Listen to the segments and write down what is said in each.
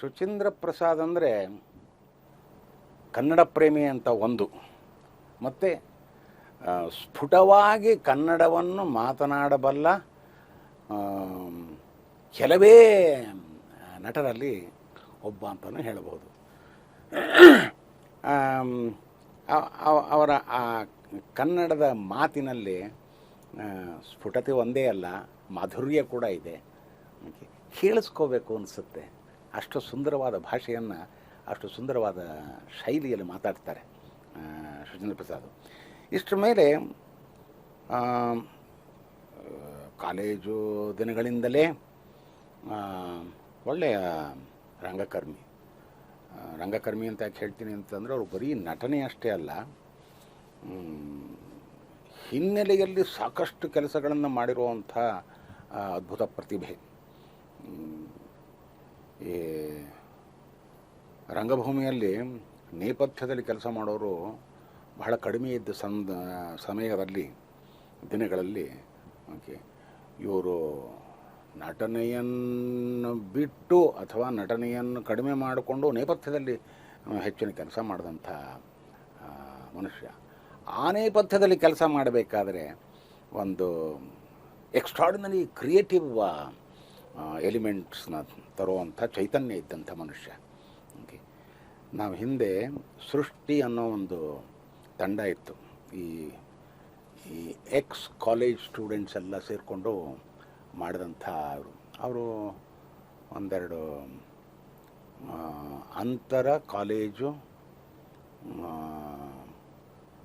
ಶುಚೀಂದ್ರ ಪ್ರಸಾದ್ ಅಂದರೆ ಕನ್ನಡ ಪ್ರೇಮಿ ಅಂತ ಒಂದು. ಮತ್ತು ಸ್ಫುಟವಾಗಿ ಕನ್ನಡವನ್ನು ಮಾತನಾಡಬಲ್ಲ ಕೆಲವೇ ನಟರಲ್ಲಿ ಒಬ್ಬ ಅಂತಲೂ ಹೇಳಬಹುದು. ಅವ- ಅವ- ಅವರ, ಆ, ಕನ್ನಡದ ಮಾತಿನಲ್ಲಿ ಸ್ಫುಟತೆ ಒಂದೇ ಅಲ್ಲ, ಮಾಧುರ್ಯ ಕೂಡ ಇದೆ. ಕೇಳಿಸ್ಕೋಬೇಕು ಅನಿಸುತ್ತೆ. ಅಷ್ಟು ಸುಂದರವಾದ ಭಾಷೆಯನ್ನು, ಅಷ್ಟು ಸುಂದರವಾದ ಶೈಲಿಯಲ್ಲಿ ಮಾತಾಡ್ತಾರೆ ಸುಜೇಂದ್ರ ಪ್ರಸಾದ್ ಇಷ್ಟರ ಮೇಲೆ ಕಾಲೇಜು ದಿನಗಳಿಂದಲೇ ಒಳ್ಳೆಯ ರಂಗಕರ್ಮಿ ರಂಗಕರ್ಮಿ ಅಂತ ಯಾಕೆ ಹೇಳ್ತೀನಿ ಅಂತಂದರೆ ಅವರು ಬರೀ ನಟನೆ ಅಷ್ಟೇ ಅಲ್ಲ ಹಿನ್ನೆಲೆಯಲ್ಲಿ ಸಾಕಷ್ಟು ಕೆಲಸಗಳನ್ನು ಮಾಡಿರುವಂಥ ಅದ್ಭುತ ಪ್ರತಿಭೆ. ಈ ರಂಗಭೂಮಿಯಲ್ಲಿ ನೇಪಥ್ಯದಲ್ಲಿ ಕೆಲಸ ಮಾಡೋರು ಬಹಳ ಕಡಿಮೆ ಇದ್ದ ಸಂದ ಸಮಯದಲ್ಲಿ, ದಿನಗಳಲ್ಲಿ, ಓಕೆ, ಇವರು ನಟನೆಯನ್ನು ಬಿಟ್ಟು ಅಥವಾ ನಟನೆಯನ್ನು ಕಡಿಮೆ ಮಾಡಿಕೊಂಡು ನೇಪಥ್ಯದಲ್ಲಿ ಹೆಚ್ಚಿನ ಕೆಲಸ ಮಾಡಿದಂಥ ಮನುಷ್ಯ. ಆ ನೇಪಥ್ಯದಲ್ಲಿ ಕೆಲಸ ಮಾಡಬೇಕಾದರೆ ಒಂದು ಎಕ್ಸ್ಟ್ರಾಡಿನರಿ ಕ್ರಿಯೇಟಿವ್ ಎಲಿಮೆಂಟ್ಸ್ನ ತರುವಂಥ ಚೈತನ್ಯ ಇದ್ದಂಥ ಮನುಷ್ಯ. ಓಕೆ. ನಾವು ಹಿಂದೆ ಸೃಷ್ಟಿ ಅನ್ನೋ ಒಂದು ತಂಡ ಇತ್ತು. ಈ ಈ ಎಕ್ಸ್ ಕಾಲೇಜ್ ಸ್ಟೂಡೆಂಟ್ಸ್ ಎಲ್ಲ ಸೇರಿಕೊಂಡು ಮಾಡಿದಂಥ ಅವರು. ಅವರು ಒಂದೆರಡು ಅಂತರ ಕಾಲೇಜು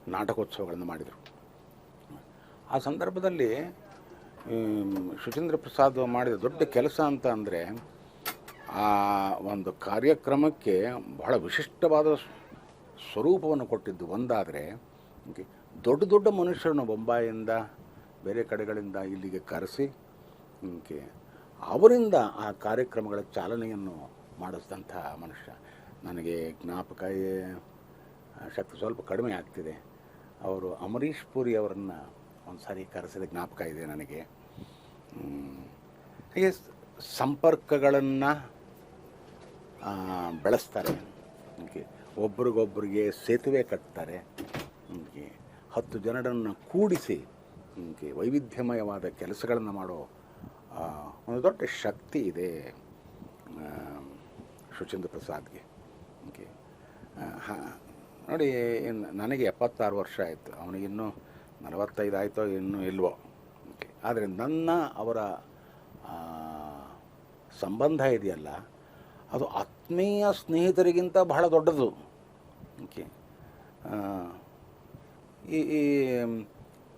ನಾಟಕೋತ್ಸವಗಳನ್ನು ಮಾಡಿದರು. ಆ ಸಂದರ್ಭದಲ್ಲಿ ಸುಚೇಂದ್ರ ಪ್ರಸಾದ್ ಮಾಡಿದ ದೊಡ್ಡ ಕೆಲಸ ಅಂತ ಅಂದರೆ ಆ ಒಂದು ಕಾರ್ಯಕ್ರಮಕ್ಕೆ ಬಹಳ ವಿಶಿಷ್ಟವಾದ ಸ್ವರೂಪವನ್ನು ಕೊಟ್ಟಿದ್ದು ಒಂದಾದರೆ ದೊಡ್ಡ ದೊಡ್ಡ ಮನುಷ್ಯರನ್ನು ಬೊಂಬಾಯಿಂದ ಬೇರೆ ಕಡೆಗಳಿಂದ ಇಲ್ಲಿಗೆ ಕರೆಸಿ ಅವರಿಂದ ಆ ಕಾರ್ಯಕ್ರಮಗಳ ಚಾಲನೆಯನ್ನು ಮಾಡಿಸಿದಂಥ ಮನುಷ್ಯ. ನನಗೆ ಜ್ಞಾಪಕ ಶಕ್ತಿ ಸ್ವಲ್ಪ ಕಡಿಮೆ ಆಗ್ತಿದೆ. ಅವರು ಅಮರೀಶ್ ಪುರಿ ಅವರನ್ನು ಒಂದು ಸಾರಿ ಕರೆಸಿದ ಜ್ಞಾಪಕ ಇದೆ ನನಗೆ. ಹಾಗೆ ಸಂಪರ್ಕಗಳನ್ನು ಬೆಳೆಸ್ತಾರೆ. ಒಬ್ರಿಗೊಬ್ರಿಗೆ ಸೇತುವೆ ಕಟ್ತಾರೆ. ಹತ್ತು ಜನರನ್ನು ಕೂಡಿಸಿ ವೈವಿಧ್ಯಮಯವಾದ ಕೆಲಸಗಳನ್ನು ಮಾಡೋ ಒಂದು ದೊಡ್ಡ ಶಕ್ತಿ ಇದೆ ಶುಚಿಂದ್ರ ಪ್ರಸಾದ್ಗೆ. ಓಕೆ. ಹಾಂ, ನೋಡಿ ನನಗೆ ಎಪ್ಪತ್ತಾರು ವರ್ಷ ಆಯಿತು. ಅವನಿಗಿನ್ನೂ ನಲವತ್ತೈದು ಆಯಿತೋ ಇನ್ನೂ ಇಲ್ವೋ. ಓಕೆ ಆದರೆ ನನ್ನ ಅವರ ಸಂಬಂಧ ಇದೆಯಲ್ಲ, ಅದು ಆತ್ಮೀಯ ಸ್ನೇಹಿತರಿಗಿಂತ ಬಹಳ ದೊಡ್ಡದು. ಓಕೆ ಈ ಈ,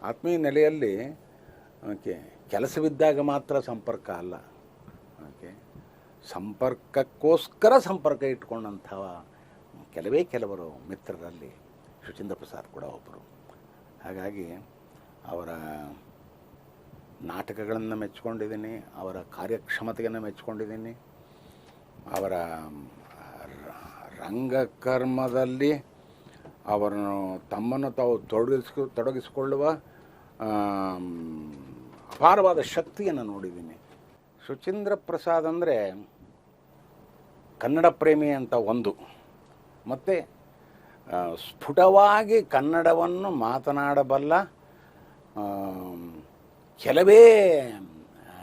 ಆತ್ಮೀಯ ನೆಲೆಯಲ್ಲಿ ಓಕೆ ಕೆಲಸವಿದ್ದಾಗ ಮಾತ್ರ ಸಂಪರ್ಕ ಅಲ್ಲ. ಓಕೆ ಸಂಪರ್ಕಕ್ಕೋಸ್ಕರ ಸಂಪರ್ಕ ಇಟ್ಕೊಂಡಂಥ ಕೆಲವೇ ಕೆಲವರು ಮಿತ್ರರಲ್ಲಿ ಶುಚಿಂದ್ರ ಪ್ರಸಾದ್ ಕೂಡ ಒಬ್ಬರು. ಹಾಗಾಗಿ ಅವರ ನಾಟಕಗಳನ್ನು ಮೆಚ್ಕೊಂಡಿದ್ದೀನಿ ಅವರ ಕಾರ್ಯಕ್ಷಮತೆಯನ್ನು ಮೆಚ್ಕೊಂಡಿದ್ದೀನಿ ಅವರ ರಂಗಕರ್ಮದಲ್ಲಿ ಅವರನ್ನು ತಮ್ಮನ್ನು ತಾವು ತೊಡಗಿಸ್ಕೊ, ತೊಡಗಿಸಿಕೊಳ್ಳುವ ಅಪಾರವಾದ ಶಕ್ತಿಯನ್ನು ನೋಡಿದ್ದೀನಿ. ಸುಚೀಂದ್ರ ಪ್ರಸಾದ್ ಅಂದರೆ ಕನ್ನಡ ಪ್ರೇಮಿ ಅಂತ ಒಂದು. ಮತ್ತು ಸ್ಫುಟವಾಗಿ ಕನ್ನಡವನ್ನು ಮಾತನಾಡಬಲ್ಲ ಕೆಲವೇ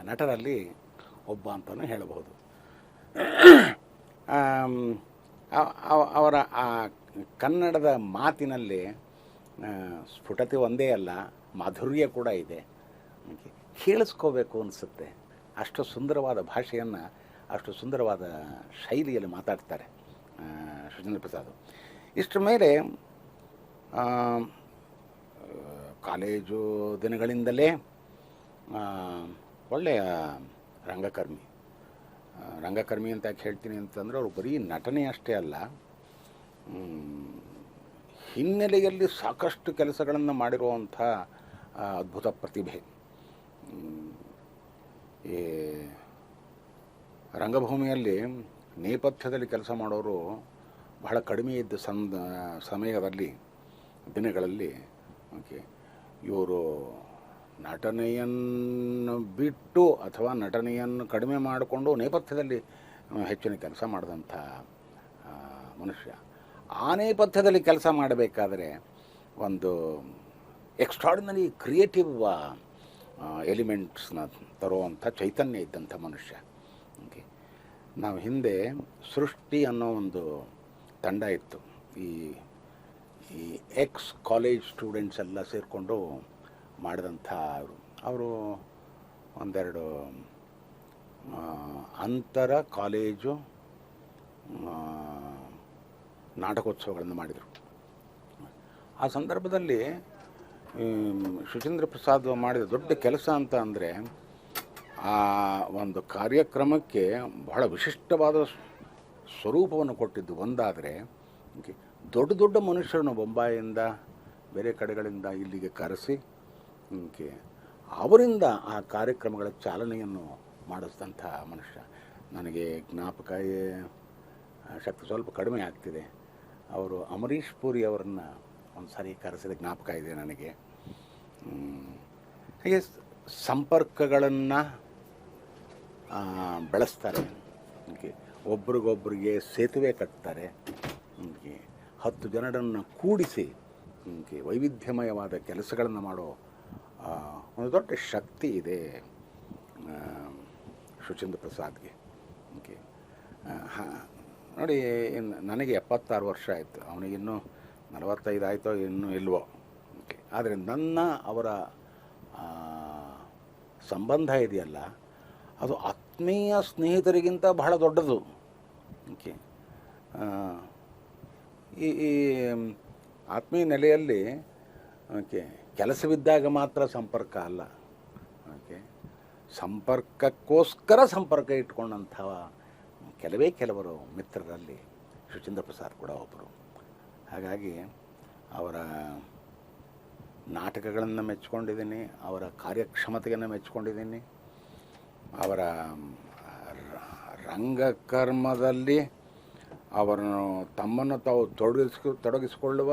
ನಟರಲ್ಲಿ ಒಬ್ಬ ಅಂತಲೂ ಹೇಳಬಹುದು. ಅವರ ಆ ಕನ್ನಡದ ಮಾತಿನಲ್ಲಿ ಸ್ಫುಟತೆ ಒಂದೇ ಅಲ್ಲ, ಮಾಧುರ್ಯ ಕೂಡ ಇದೆ. ಕೇಳಿಸ್ಕೋಬೇಕು ಅನಿಸುತ್ತೆ. ಅಷ್ಟು ಸುಂದರವಾದ ಭಾಷೆಯನ್ನು, ಅಷ್ಟು ಸುಂದರವಾದ ಶೈಲಿಯಲ್ಲಿ ಮಾತಾಡ್ತಾರೆ ಸುಚೇಂದ್ರ ಪ್ರಸಾದ್ ಇಷ್ಟರ ಮೇಲೆ ಕಾಲೇಜು ದಿನಗಳಿಂದಲೇ ಒಳ್ಳೆಯ ರಂಗಕರ್ಮಿ. ರಂಗಕರ್ಮಿ ಅಂತ ಯಾಕೆ ಹೇಳ್ತೀನಿ ಅಂತಂದರೆ, ಅವರು ಬರೀ ನಟನೆ ಅಷ್ಟೇ ಅಲ್ಲ. ಹಿನ್ನೆಲೆಯಲ್ಲಿ ಸಾಕಷ್ಟು ಕೆಲಸಗಳನ್ನು ಮಾಡಿರುವಂಥ ಅದ್ಭುತ ಪ್ರತಿಭೆ. ಈ ರಂಗಭೂಮಿಯಲ್ಲಿ ನೇಪಥ್ಯದಲ್ಲಿ ಕೆಲಸ ಮಾಡೋರು ಬಹಳ ಕಡಿಮೆ ಇದ್ದ ಸಂದ ಸಮಯದಲ್ಲಿ, ದಿನಗಳಲ್ಲಿ, ಓಕೆ, ಇವರು ನಟನೆಯನ್ನು ಬಿಟ್ಟು ಅಥವಾ ನಟನೆಯನ್ನು ಕಡಿಮೆ ಮಾಡಿಕೊಂಡು ನೇಪಥ್ಯದಲ್ಲಿ ಹೆಚ್ಚಿನ ಕೆಲಸ ಮಾಡಿದಂಥ ಮನುಷ್ಯ. ಆ ನೇಪಥ್ಯದಲ್ಲಿ ಕೆಲಸ ಮಾಡಬೇಕಾದರೆ ಒಂದು ಎಕ್ಸ್ಟ್ರಾಡಿನರಿ ಕ್ರಿಯೇಟಿವ್ ಎಲಿಮೆಂಟ್ಸ್ನ ತರುವಂಥ ಚೈತನ್ಯ ಇದ್ದಂಥ ಮನುಷ್ಯ. ಓಕೆ, ನಾವು ಹಿಂದೆ ಸೃಷ್ಟಿ ಅನ್ನೋ ಒಂದು ತಂಡ ಇತ್ತು. ಈ ಈ ಎಕ್ಸ್ ಕಾಲೇಜ್ ಸ್ಟೂಡೆಂಟ್ಸ್ ಎಲ್ಲ ಸೇರಿಕೊಂಡು ಮಾಡಿದಂಥ ಅವರು. ಅವರು ಒಂದೆರಡು ಅಂತರ ಕಾಲೇಜು ನಾಟಕೋತ್ಸವಗಳನ್ನು ಮಾಡಿದರು. ಆ ಸಂದರ್ಭದಲ್ಲಿ ಶುಚೀಂದ್ರ ಪ್ರಸಾದ್ ಮಾಡಿದ ದೊಡ್ಡ ಕೆಲಸ ಅಂತ ಅಂದರೆ, ಆ ಒಂದು ಕಾರ್ಯಕ್ರಮಕ್ಕೆ ಬಹಳ ವಿಶಿಷ್ಟವಾದ ಸ್ವರೂಪವನ್ನು ಕೊಟ್ಟಿದ್ದು ಒಂದಾದರೆ ದೊಡ್ಡ ದೊಡ್ಡ ಮನುಷ್ಯರನ್ನು ಬೊಂಬಾಯಿಯಿಂದ ಬೇರೆ ಕಡೆಗಳಿಂದ ಇಲ್ಲಿಗೆ ಕರೆಸಿ ಅವರಿಂದ ಆ ಕಾರ್ಯಕ್ರಮಗಳ ಚಾಲನೆಯನ್ನು ಮಾಡಿಸಿದಂಥ ಮನುಷ್ಯ. ನನಗೆ ಜ್ಞಾಪಕ ಶಕ್ತಿ ಸ್ವಲ್ಪ ಕಡಿಮೆ ಆಗ್ತಿದೆ. ಅವರು ಅಮರೀಶ್ ಪುರಿ ಅವರನ್ನು ಒಂದು ಸಾರಿ ಕರೆಸಿದ ಜ್ಞಾಪಕ ಇದೆ ನನಗೆ. ಹಾಗೆ ಸಂಪರ್ಕಗಳನ್ನು ಬೆಳೆಸ್ತಾರೆ. ಓಕೆ ಒಬ್ರಿಗೊಬ್ರಿಗೆ ಸೇತುವೆ ಕಟ್ತಾರೆ ಹತ್ತು ಜನರನ್ನು ಕೂಡಿಸಿ ವೈವಿಧ್ಯಮಯವಾದ ಕೆಲಸಗಳನ್ನು ಮಾಡೋ ಒಂದು ದೊಡ್ಡ ಶಕ್ತಿ ಇದೆ ಆ, ಪ್ರಸಾದ್ಗೆ. ಓಕೆ. ಹಾಂ ನೋಡಿ ನನಗೆ ಎಪ್ಪತ್ತಾರು ವರ್ಷ ಆಯಿತು. ಅವನಿಗಿನ್ನೂ ನಲವತ್ತೈದು ಆಯಿತೋ ಇನ್ನೂ ಇಲ್ವೋ. ಓಕೆ. ಆದರೆ ನನ್ನ ಅವರ ಸಂಬಂಧ ಇದೆಯಲ್ಲ ಅದು ಆತ್ಮೀಯ ಸ್ನೇಹಿತರಿಗಿಂತ ಬಹಳ ದೊಡ್ಡದು. ಓಕೆ. ಈ ಈ ಆತ್ಮೀಯ ನೆಲೆಯಲ್ಲಿ, ಓಕೆ, ಕೆಲಸವಿದ್ದಾಗ ಮಾತ್ರ ಸಂಪರ್ಕ ಅಲ್ಲ. ಓಕೆ. ಸಂಪರ್ಕಕ್ಕೋಸ್ಕರ ಸಂಪರ್ಕ ಇಟ್ಕೊಂಡಂಥ ಕೆಲವೇ ಕೆಲವರು ಮಿತ್ರರಲ್ಲಿ ಶುಚೀಂದ್ರ ಪ್ರಸಾದ್ ಕೂಡ ಒಬ್ಬರು. ಹಾಗಾಗಿ ಅವರ ನಾಟಕಗಳನ್ನು ಮೆಚ್ಕೊಂಡಿದ್ದೀನಿ, ಅವರ ಕಾರ್ಯಕ್ಷಮತೆಯನ್ನು ಮೆಚ್ಕೊಂಡಿದ್ದೀನಿ. ಅವರ ರಂಗಕರ್ಮದಲ್ಲಿ ಅವರನ್ನು ತಮ್ಮನ್ನು ತಾವು ತೊಡಗಿಸ್ಕೊ ತೊಡಗಿಸಿಕೊಳ್ಳುವ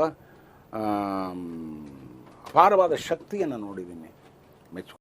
ಅಪಾರವಾದ ಶಕ್ತಿಯನ್ನು ನೋಡಿದ್ದೀನಿ. ಮೆಚ್ಚು